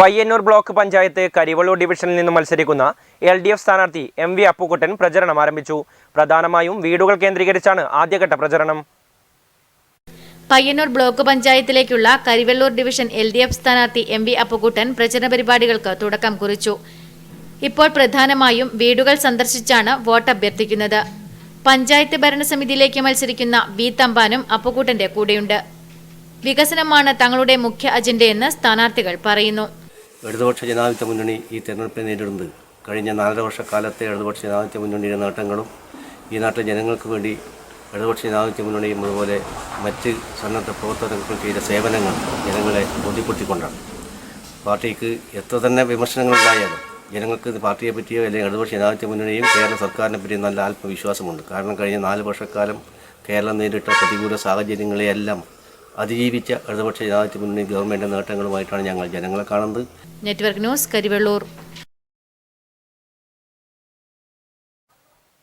Payyanur block panchayat Karivellur ഡിവിഷനിൽ നിന്ന് മത്സരിക്കുന്ന എൽ ഡി എഫ് സ്ഥാനാർത്ഥി എം വി അപ്പുക്കുട്ടൻ പ്രചരണം ആരംഭിച്ചു. പ്രധാനമായും വീടുകൾ കേന്ദ്രീകരിച്ചാണ് ആദ്യഘട്ട പ്രചരണം. Payyanur block പഞ്ചായത്തിലേക്കുള്ള Karivellur division L D F സ്ഥാനാർത്ഥി എം വി അപ്പുകുട്ടൻ പ്രചരണ പരിപാടികൾക്ക് തുടക്കം കുറിച്ചു. ഇപ്പോൾ പ്രധാനമായും വീടുകൾ സന്ദർശിച്ചാണ് വോട്ട് അഭ്യർത്ഥിക്കുന്നത്. പഞ്ചായത്ത് ഭരണസമിതിയിലേക്ക് മത്സരിക്കുന്ന വി തമ്പാനും അപ്പുക്കുട്ടന്റെ കൂടെയുണ്ട്. വികസനമാണ് തങ്ങളുടെ മുഖ്യ അജണ്ടയെന്ന് സ്ഥാനാർത്ഥികൾ പറയുന്നു. ഇടതുപക്ഷ ജനാധിപത്യ മുന്നണി ഈ തെരഞ്ഞെടുപ്പിനെ നേരിടുന്നത്. കഴിഞ്ഞ നാലര വർഷക്കാലത്തെ ഇടതുപക്ഷ ജനാധിപത്യ മുന്നണിയുടെ നേട്ടങ്ങളും ഈ നാട്ടിലെ ജനങ്ങൾക്ക് വേണ്ടി ഇടതുപക്ഷ ജനാധിപത്യ മുന്നണിയും അതുപോലെ മറ്റ് സന്നദ്ധ പ്രവർത്തകർക്കും ചെയ്ത സേവനങ്ങൾ ജനങ്ങളെ ബോധ്യപ്പെടുത്തിക്കൊണ്ടാണ്. പാർട്ടിക്ക് എത്ര തന്നെ വിമർശനങ്ങളുണ്ടായാലും ജനങ്ങൾക്ക് പാർട്ടിയെ പറ്റിയോ അല്ലെങ്കിൽ ഇടതുപക്ഷ ജനാധിപത്യ മുന്നണിയും കേരള സർക്കാരിനെ പറ്റിയും നല്ല ആത്മവിശ്വാസമുണ്ട്. കാരണം കഴിഞ്ഞ നാല് വർഷക്കാലം കേരളം നേരിട്ട പ്രതികൂല സാഹചര്യങ്ങളെയെല്ലാം അതിജീവിച്ച ഇടതുപക്ഷ ജനാധിപത്യ മുന്നണി ഗവൺമെന്റ് നേട്ടങ്ങളുമായിട്ടാണ് ഞങ്ങൾ ജനങ്ങളെ കാണുന്നത്. Network news Karivellur.